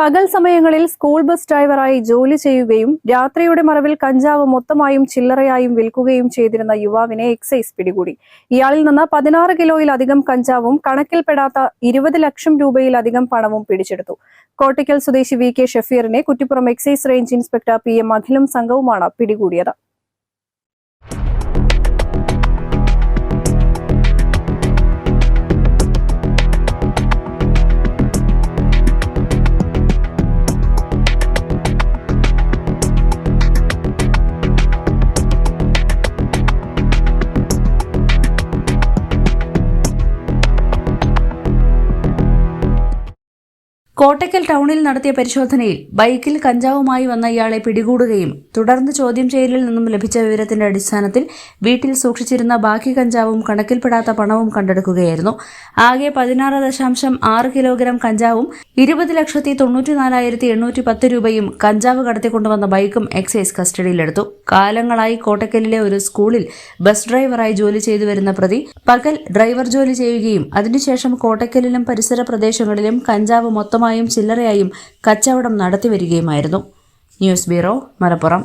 പകൽ സമയങ്ങളിൽ school bus ഡ്രൈവറായി ജോലി ചെയ്യുകയും രാത്രിയുടെ മറവിൽ കഞ്ചാവ് മൊത്തമായും ചില്ലറയായും വിൽക്കുകയും ചെയ്തിരുന്ന യുവാവിനെ എക്സൈസ് പിടികൂടി. ഇയാളിൽ നിന്ന് പതിനാറ് കിലോയിലധികം കഞ്ചാവും കണക്കിൽപ്പെടാത്ത ഇരുപത് ലക്ഷം രൂപയിലധികം പണവും പിടിച്ചെടുത്തു. കോട്ടയ്ക്കൽ സ്വദേശി V K ഷഫീറിനെ Kuttippuram excise range inspector P M അഖിലും സംഘവുമാണ് പിടികൂടിയത്. കോട്ടയ്ക്കൽ ടൗണിൽ നടത്തിയ പരിശോധനയിൽ ബൈക്കിൽ കഞ്ചാവുമായി വന്ന ഇയാളെ പിടികൂടുകയും തുടർന്ന് ചോദ്യം ചെയ്യലിൽ നിന്നും ലഭിച്ച വിവരത്തിന്റെ അടിസ്ഥാനത്തിൽ വീട്ടിൽ സൂക്ഷിച്ചിരുന്ന ബാക്കി കഞ്ചാവും കണക്കിൽപ്പെടാത്ത പണവും കണ്ടെടുക്കുകയായിരുന്നു. ആകെ പതിനാറ് ദശാംശം ആറ് കിലോഗ്രാം കഞ്ചാവും ഇരുപത് ലക്ഷത്തി തൊണ്ണൂറ്റിനാലായിരത്തി എണ്ണൂറ്റി പത്ത് രൂപയും കഞ്ചാവ് കടത്തിക്കൊണ്ടുവന്ന ബൈക്കും എക്സൈസ് കസ്റ്റഡിയിലെടുത്തു. കാലങ്ങളായി കോട്ടക്കലിലെ ഒരു സ്കൂളിൽ ബസ് ഡ്രൈവറായി ജോലി ചെയ്തു വരുന്ന പ്രതി പകൽ ഡ്രൈവർ ജോലി ചെയ്യുകയും അതിനുശേഷം കോട്ടക്കലിലും പരിസര പ്രദേശങ്ങളിലും കഞ്ചാവ് മൊത്തമായും ചില്ലറയായും കച്ചവടം നടത്തിവരികയുമായിരുന്നു. News bureau Malappuram.